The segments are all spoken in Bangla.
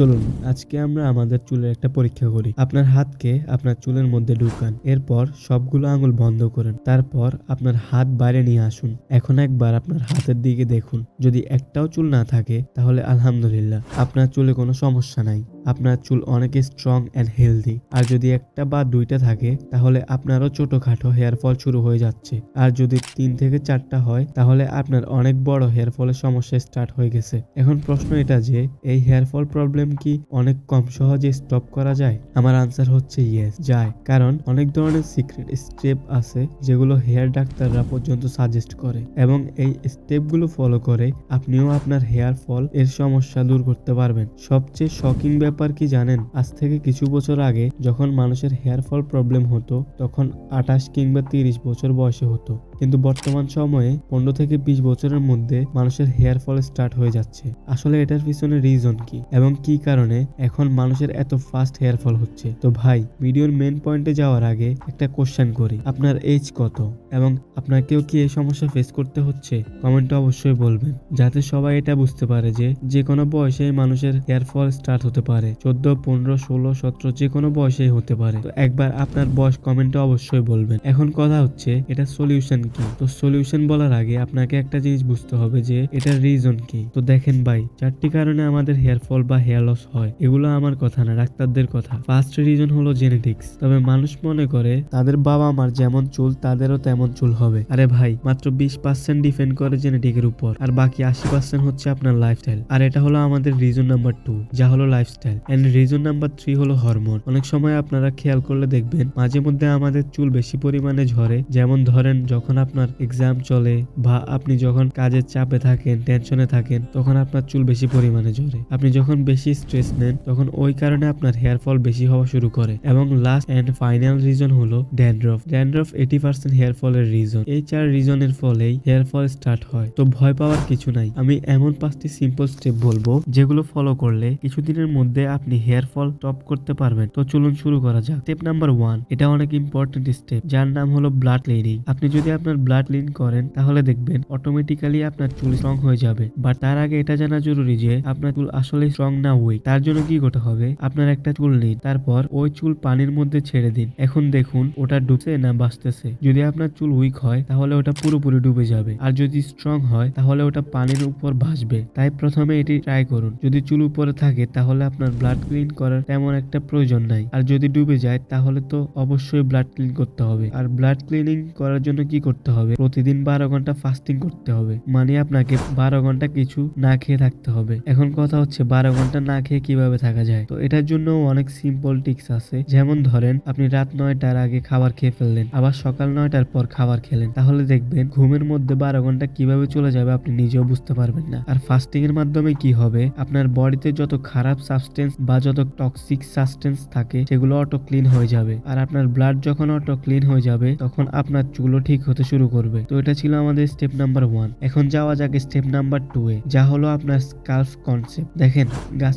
চলুন, আজকে আমরা আমাদের চুলের একটা পরীক্ষা করি। আপনার হাতকে আপনার চুলের মধ্যে ঢুকান, এরপর সবগুলো আঙুল বন্ধ করেন, তারপর আপনার হাত বাইরে নিয়ে আসুন। এখন একবার আপনার হাতের দিকে দেখুন, যদি একটাও চুল না থাকে, তাহলে আলহামদুলিল্লাহ, আপনার চুলে কোনো সমস্যা নাই। আপনার চুল অনেক স্ট্রং অ্যান্ড হেলদি আর যদি একটা বা দুইটা থাকে, তাহলে আপনারও ছোটখাটো হেয়ার ফল শুরু হয়ে যাচ্ছে। আর যদি তিন থেকে চারটা হয়, তাহলে আপনার অনেক বড় হেয়ার ফলের সমস্যা স্টার্ট হয়ে গেছে। এখন প্রশ্ন এটা যে, এই হেয়ার ফল প্রবলেম কি, অনেক কম সহজে স্টপ করা যায়? আমার আনসার হচ্ছে ইয়েস যায়। কারণ অনেক ধরনের সিক্রেট স্টেপ আছে যেগুলো হেয়ার ডাক্তাররা পর্যন্ত সাজেস্ট করে এবং এই স্টেপগুলো ফলো করে আপনিও আপনার হেয়ার ফল এর সমস্যা দূর করতে পারবেন। সবচেয়ে শকিং ব্যাপার কি জানেন? আজ থেকে কিছু বছর আগে যখন মানুষের হেয়ার ফল প্রবলেম হতো, তখন আঠাশ কিংবা তিরিশ বছর বয়সে হতো। কিন্তু বর্তমান সময়ে পনেরো থেকে বিশ বছরের মধ্যে মানুষের হেয়ার ফল স্টার্ট হয়ে যাচ্ছে। আসলে এটার পিছনে রিজন কি এবং কি কারণে এখন মানুষের এত ফাস্ট হেয়ার ফল হচ্ছে। তো ভাই, ভিডিওর মেন পয়েন্টে যাওয়ার আগে একটা কোশ্চেন করি। আপনার এজ কত? এবং আপনাকেও কি এই সমস্যা ফেস করতে হচ্ছে? কমেন্টে অবশ্যই বলবেন। যাতে সবাই এটা বুঝতে পারে যে যে কোনো বয়সে মানুষের হেয়ার ফল স্টার্ট হতে পারে। চোদ্দ, পনেরো, ষোলো, সতেরো, যে কোনো বয়সেই হতে পারে। তো একবার আপনার বয়স কমেন্টে অবশ্যই বলবেন। এখন কথা হচ্ছে, এটা সলিউশন কি? তো সলিউশন বলার আগে আপনাকে একটা জিনিস বুঝতে হবে যে, এটার রিজন কি? তো দেখেন ভাই, চারটি কারণে আমাদের হেয়ার ফল বা হেয়ার লস হয়। এগুলো আমার কথা না, ডাক্তারদের কথা। ফার্স্ট রিজন হলো জেনেটিক্স তবে মানুষ মনে করে, তাদের বাবা মার যেমন চুল, তাদেরও তেমন চুল হবে। আরে ভাই, মাত্র বিশ পার্সেন্ট ডিপেন্ড করে জেনেটিকের উপর। আর বাকি আশি পার্সেন্ট হচ্ছে আপনার লাইফস্টাইল আর এটা হলো আমাদের রিজন নাম্বার টু যা হলো lifestyle and reason number three হলো হরমোন অনেক সময় আপনারা খেয়াল করলে দেখবেন, মাঝে মধ্যে আমাদের চুল বেশি পরিমাণে ঝরে। যেমন ধরেন, যখন আপনার এক্সাম চলে বা আপনি যখন কাজের চাপে থাকেন টেনশনে থাকেন, তখন আপনার চুল বেশি পরিমাণে ঝরে। আপনি যখন বেশি স্ট্রেস নেন, তখন ওই কারণে আপনার হেয়ার ফল বেশি হওয়া শুরু করে। এবং লাস্ট এন্ড ফাইনাল রিজন হলো dandruff dandruff eighty percent hair ফলের রিজন এই চার রিজনের ফলেই হেয়ার ফল স্টার্ট হয়। তো ভয় পাওয়ার কিছু নাই। আমি এমন পাঁচটি সিম্পল স্টেপ বলব, যেগুলো ফলো করলে কিছুদিনের মধ্যে আপনি হেয়ার ফল টপ করতে পারবেন। তো চলুন শুরু করা যাক। স্টেপ নাম্বার ওয়ান এটা অনেক ইম্পর্টেন্ট স্টেপ যার নাম হলো ব্লাড ক্লিনিং আপনি যদি আপনার ব্লাড ক্লিন করেন, তাহলে দেখবেন অটোমেটিক্যালি আপনার চুল স্ট্রং হয়ে যাবে। বাট তার আগে এটা জানা জরুরি যে, আপনার চুল আসলে স্ট্রং না উইক তার জন্য কি করতে হবে? আপনার একটা চুল নিন তারপর ওই চুল পানির মধ্যে ছেড়ে দিন। এখন দেখুন, ওটা ডুবছে না বাঁচতেছে। যদি আপনার চুল উইক হয়, তাহলে ওটা পুরোপুরি ডুবে যাবে। আর যদি স্ট্রং হয়, তাহলে ওটা পানির উপর ভাসবে। তাই প্রথমে এটি ট্রাই করুন। যদি চুল উপরে থাকে, তাহলে আপনার ব্লাড ক্লিন করার তেমন একটা প্রয়োজন নাই। আর যদি ডুবে যায়, তাহলে তো অবশ্যই ব্লাড ক্লিন করতে হবে। আর ব্লাড ক্লিনিং করার জন্য কি করতে হবে? প্রতিদিন বারো ঘণ্টা ফাস্টিং করতে হবে। মানে আপনাকে বারো ঘণ্টা কিছু না খেয়ে থাকতে হবে। এখন কথা হচ্ছে, বারো ঘণ্টা না খেয়ে কীভাবে থাকা যায়? তো এটার জন্য অনেক সিম্পল টিক্স আছে। যেমন ধরেন, আপনি রাত নয়টার আগে খাবার খেয়ে ফেললেন, আবার সকাল নয়টার পর খাবার খেলেন। তাহলে দেখবেন, ঘুমের মধ্যে বারো ঘণ্টা কীভাবে চলে যাবে আপনি নিজেও বুঝতে পারবেন না। আর ফাস্টিং এর মাধ্যমে কি হবে? আপনার বডিতে যত খারাপ সাবস্টেন্স বা যত টক্সিক সাবস্টেন্স থাকে, সেগুলো অটো ক্লিন হয়ে যাবে। আর আপনার ব্লাড যখন অটো ক্লিন হয়ে যাবে, তখন আপনার চুলও ঠিক হতে শুরু করবে। তো এটা ছিল আমাদের স্টেপ নাম্বার ওয়ান এখন যাওয়া যাক স্টেপ নাম্বার টু এ যা হলো আপনার স্কাল্ফ কনসেপ্ট দেখেন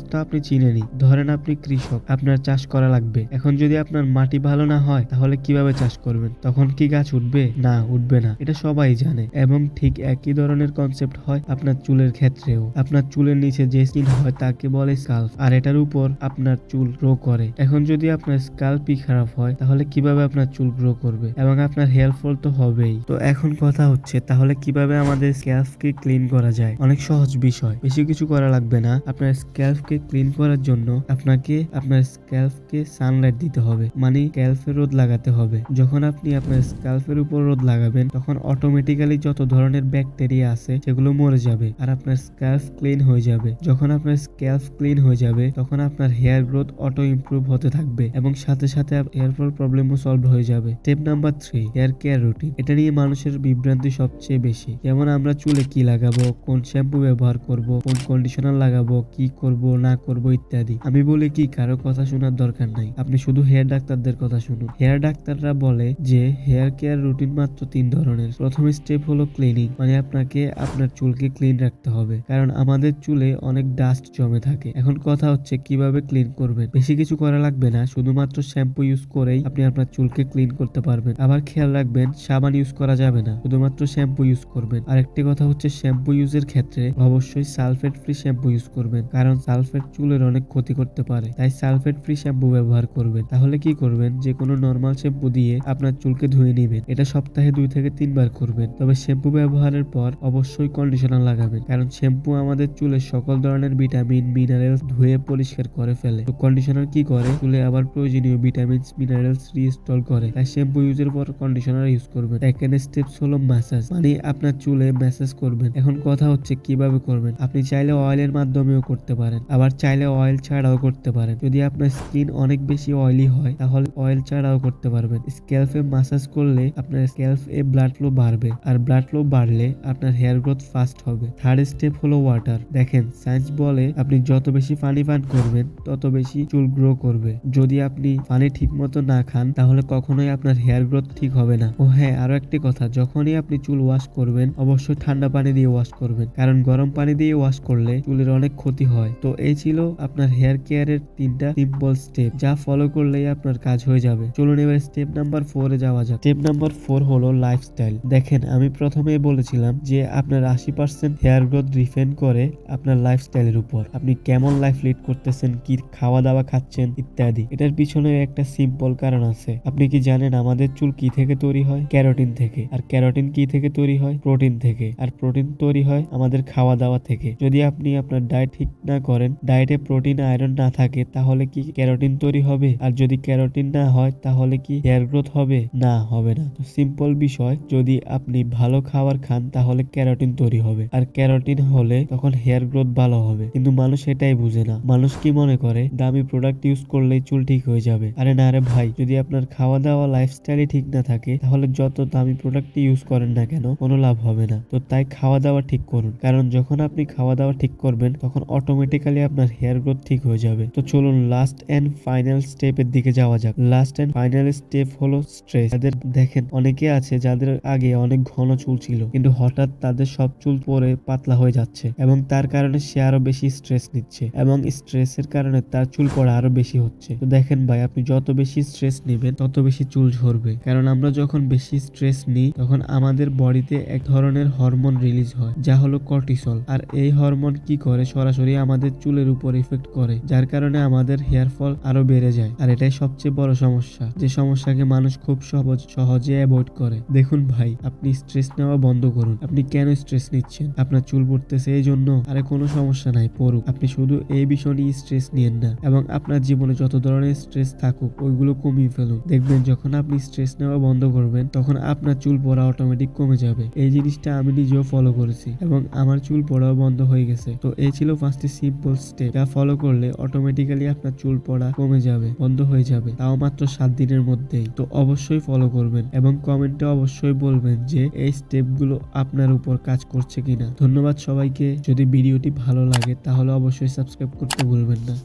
গাছটা আপনি চিনেনি ধরেন আপনি কৃষক, আপনার চাষ করা লাগবে। এখন যদি আপনার মাটি ভালো না হয়, তাহলে কীভাবে চাষ করবেন? তখন কি গাছ উঠবে? না উঠবে না। এটা সবাই জানে। এবং ঠিক একই ধরনের কনসেপ্ট হয় আপনার চুলের ক্ষেত্রেও। আপনার চুলের নিচে যে স্কিন হয়, তাকে বলে স্কাল্প আর এটার উপর আপনার চুল গ্রো করে। এখন যদি আপনার স্কাল্পই খারাপ হয়, তাহলে কীভাবে আপনার চুল গ্রো করবে? এবং আপনার হেয়ার ফল তো হবেই। তো এখন কথা হচ্ছে, তাহলে কীভাবে আমাদের স্ক্যাল্পকে ক্লিন করা যায়? অনেক সহজ বিষয়। বেশি কিছু করা লাগবে না। আপনার স্ক্যাল্পকে ক্লিন করার জন্য আপনাকে আপনার স্ক্যাল্পকে সানলাইট দিতে হবে। মানে স্ক্যাল্পে রোদ লাগাতে হবে। যখন আপনি আপনার স্ক্যাল্পের উপর রোদ লাগাবেন, তখন অটোমেটিক্যালি যত ধরনের ব্যাকটেরিয়া আছে, সেগুলো মরে যাবে আর আপনার স্ক্যাল্প ক্লিন হয়ে যাবে। যখন আপনার স্ক্যাল্প ক্লিন হয়ে যাবে, তখন আপনার হেয়ার গ্রোথ অটো ইমপ্রুভ হতে থাকবে এবং সাথে সাথে হেয়ার ফল প্রবলেমও সলভ হয়ে যাবে। Step number three hair care routine এটা নিয়ে মানুষের বিভ্রান্তি সবচেয়ে বেশি। যেমন আমরা চুলে কি লাগাবো, কোন শ্যাম্পু ব্যবহার করব, কোন কন্ডিশনার লাগাবো, কি করব না করব ইত্যাদি। আমি বলি কি, কারও কথা শোনার দরকার নাই। আপনি শুধু হেয়ার ডাক্তারদের কথা শুনুন। হেয়ার ডাক্তাররা বলে যে হেয়ার কেয়ার রুটিন মাত্র তিন ধরনের। প্রথম স্টেপ হলো ক্লিনিং মানে আপনাকে আপনার চুলকে ক্লিন রাখতে হবে। কারণ আমাদের চুলে অনেক ডাস্ট জমে থাকে। এখন কথা হচ্ছে, কীভাবে ক্লিন করবেন? বেশি কিছু করা লাগবে না। শুধুমাত্র শ্যাম্পু ইউজ করেই আপনি আপনার চুলকে ক্লিন করতে পারবেন। আবার খেয়াল রাখবেন, সাবান ইউজ করা যাবে না। শুধুমাত্র শ্যাম্পু ইউজ করবেন। আরেকটি কথা হচ্ছে শ্যাম্পু ইউজের ক্ষেত্রে অবশ্যই সালফেট ফ্রি শ্যাম্পু ইউজ করবেন। কারণ সালফেট চুলের অনেক ক্ষতি করতে পারে। তাই সালফেট ফ্রি শ্যাম্পু ব্যবহার করবেন। তাহলে কি করবেন? যে কোনো নর্মাল শ্যাম্পু দিয়ে আপনার চুলকে ধুয়ে নেবেন। এটা সপ্তাহে দুই থেকে তিনবার করবেন। তবে শ্যাম্পু ব্যবহারের পর অবশ্যই কন্ডিশনার লাগাবেন। কারণ শ্যাম্পু আমাদের চুলের সকল ধরনের ভিটামিন মিনারেলস ধুয়ে পরিষ্কার করে ফেলে। তো কন্ডিশনার কি করে? চুলে আবার প্রয়োজনীয় ভিটামিন মিনারেলস রিস্টল করে। তাই শ্যাম্পু ইউজের পর কন্ডিশনার ইউজ করবেন। সেকেন্ড স্টেপস হলো ম্যাসাজ মানে আপনার চুলে ম্যাসাজ করবেন। এখন কথা হচ্ছে কীভাবে করবেন? আপনি চাইলে অয়েলের মাধ্যমেও করতে পারেন। আবার চাইলে অয়েল ছাড়াও করতে পারেন। যদি আপনার স্কিন অনেক বেশি অয়েলি হয়, তাহলে অয়েল ছাড়াও করতে পারবেন। স্ক্যাল্পে মাসাজ করলে আপনার স্ক্যাল্প এ ব্লাড ফ্লো বাড়বে আর ব্লাড ফ্লো বাড়লে আপনার হেয়ার গ্রোথ ফাস্ট হবে। থার্ড স্টেপ হলো ওয়াটার দেখেন সায়েন্স বলে আপনি যত বেশি পানি পান করবেন, তত বেশি চুল গ্রো করবে। যদি আপনি পানি ঠিক মতো না খান, তাহলে কখনোই আপনার হেয়ার গ্রোথ ঠিক হবে না। ও হ্যাঁ আরও একটি কথা, যখনই আপনি চুল ওয়াশ করবেন, অবশ্যই ঠান্ডা পানি দিয়ে ওয়াশ করবেন। কারণ গরম পানি দিয়ে ওয়াশ করলে চুলের অনেক ক্ষতি হয়। তো এই ছিল আপনার হেয়ার কেয়ারের তিনটা সিম্পল স্টেপ যা ফলো করলেই আপনার কাজ হয়ে যাবে। চলুন এবার স্টেপ নাম্বার ফোরে যাওয়া যাক। স্টেপ নাম্বার ফোর হলো লাইফস্টাইল দেখেন, আমি প্রথমেই বলেছিলাম যে আপনার আশি পার্সেন্ট হেয়ার গ্রোথ ডিপেন্ড করে আপনার লাইফস্টাইলের উপর। আপনি কেমন লাইফ লিড করতেছেন, কি খাওয়া দাওয়া খাচ্ছেন ইত্যাদি। এটার পিছনে একটা সিম্পল কারণ আছে। আপনি কি জানেন আমাদের চুল কি থেকে তৈরি হয়? ক্যারোটিন থেকে। আর ক্যারোটিন কি থেকে তৈরি হয়? প্রোটিন থেকে। আর প্রোটিন তৈরি হয় আমাদের খাওয়া দাওয়া থেকে। যদি আপনি আপনার ডায়েট ঠিক না করেন ডায়েটে প্রোটিন আয়রন না থাকে, তাহলে কি ক্যারোটিন তৈরি হবে? আর যদি ক্যারোটিন না হয়, তাহলে কি হেয়ার গ্রোথ হবে? না হবে না। তো সিম্পল বিষয়, যদি আপনি ভালো খাবার খান, তাহলে ক্যারোটিন তৈরি হবে। আর ক্যারোটিন হলে তখন হেয়ার গ্রোথ ভালো হবে। কিন্তু মানুষ এটাই বুঝে না। মানুষ কি মনে করে? দামি প্রোডাক্ট ইউজ করলেই চুল ঠিক হয়ে যাবে। আরে না রে ভাই, যদি আপনার খাওয়া দাওয়া লাইফস্টাইলই ঠিক না থাকে, তাহলে যত দামি প্রোডাক্ট ইউজ করেন না কেন, কোনো লাভ হবে না। তো তাই খাওয়া দাওয়া ঠিক করুন। কারণ যখন আপনি খাওয়া দাওয়া ঠিক করবেন, তখন অটোমেটিক্যালি আপনার হেয়ার গ্রোথ ঠিক হয়ে যাবে। তো চলুন লাস্ট এন্ড ফাইনাল স্টেপের দিকে যাওয়া যাক। লাস্ট এন্ড ফাইনাল স্টেপ হলো স্ট্রেস যাদের দেখেন, অনেকে আছে যাদের আগে অনেক ঘন চুল ছিল, কিন্তু হঠাৎ তাদের সব চুল পরে পাতলা হয়ে যাচ্ছে এবং তার কারণে সে আরও বেশি স্ট্রেস নিচ্ছে এবং স্ট্রেসের কারণে তার চুল পড়া আরও বেশি হচ্ছে। তো দেখেন ভাই, আপনি যত বেশি স্ট্রেস নেবেন, তত বেশি চুল ঝরবে। কারণ আমরা যখন বেশি স্ট্রেস নিই, তখন আমাদের বডিতে এক ধরনের হরমোন রিলিজ হয়, যা হলো কর্টিসল আর এই হরমোন কি করে? সরাসরি আমাদের চুলের উপর ইফেক্ট করে, যার কারণে আমাদের হেয়ার ফল আরও বেড়ে যায়। আর এটাই সবচেয়ে বড় সমস্যা, যে সমস্যাকে মানুষ খুব সহজ, সহজে অ্যাভয়েড করে। দেখুন ভাই, আপনি স্ট্রেস নেওয়া বন্ধ করুন। আপনি কেন স্ট্রেস নিচ্ছেন? আপনার চুল পড়তেছে এই জন্য আরে কোনো সমস্যা নাই, পড়ুক। আপনি শুধু এই বিষয় নিয়ে স্ট্রেস নিয়েন না, এবং আপনার জীবনে যত ধরনের স্ট্রেস থাকুক, ওইগুলো কমিয়ে ফেলুন। দেখবেন যখন আপনি স্ট্রেস নেওয়া বন্ধ করবেন, তখন আপনার চুল পড়া অটোমেটিক কমে যাবে। এই জিনিসটা আমি নিজেও ফলো করেছি, এবং আমার চুল পড়াও বন্ধ হয়ে গেছে। তো এই ছিল পাঁচটি সিম্পল স্টেপ যা ফলো করলে অটোমেটিক্যালি আপনার চুল পড়া কমে যাবে, বন্ধ হয়ে যাবে। তাও মাত্র সাত দিনের মধ্যেই। তো অবশ্যই ফলো করবেন এবং কমেন্টে অবশ্যই বলবেন যে এই স্টেপগুলো আপনার উপর কাজ করছে কিনা। ধন্যবাদ সবাইকে। যদি ভিডিওটি ভালো লাগে তাহলে অবশ্যই সাবস্ক্রাইব করতে ভুলবেন না।